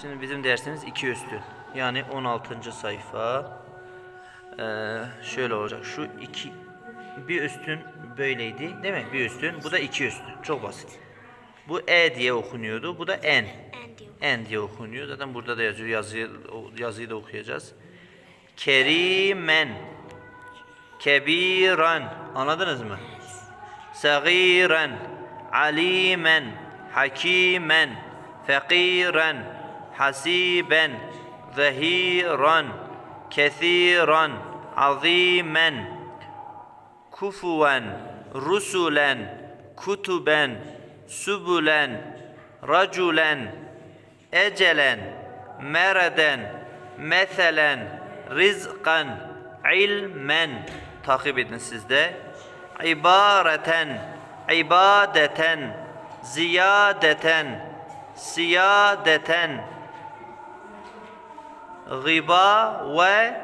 Şimdi bizim dersimiz iki üstün. Yani 16. sayfa. Ee, şöyle olacak. Şu iki bir üstün böyleydi değil mi? Bir üstün. Bu da iki üstün. Çok basit. Bu e diye okunuyordu. Bu da diyor. En diye okunuyor. Zaten burada da yazıyor. Yazıyı, yazıyı da okuyacağız. Kerimen. Kebiran. Anladınız mı? Sagiren. Alimen. Hakimen. Fakiren. Hasiben. Zahiran. Kethiran. Azimen. kufuven, rusulen, kutuben, subulen, raculen, ecelen, mereden, meselen, rizkan, ilmen. Takip edin siz de. İbareten, ibadeten, ziyadeten, siyadeten, gıba ve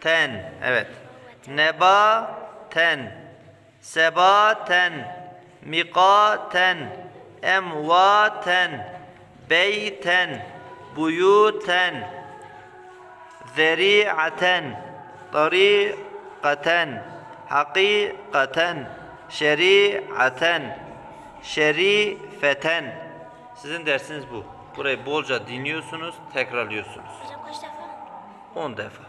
ten. Evet. Nebaten. Sebaten. Mikaten. Emvaten. Beyten. Buyuten. Zeri'aten. Tariqaten. Hakikaten. Şeriaten. Şerifeten. Sizin dersiniz bu. Burayı bolca dinliyorsunuz, tekrarlıyorsunuz. Hocam kaç defa? 10 defa.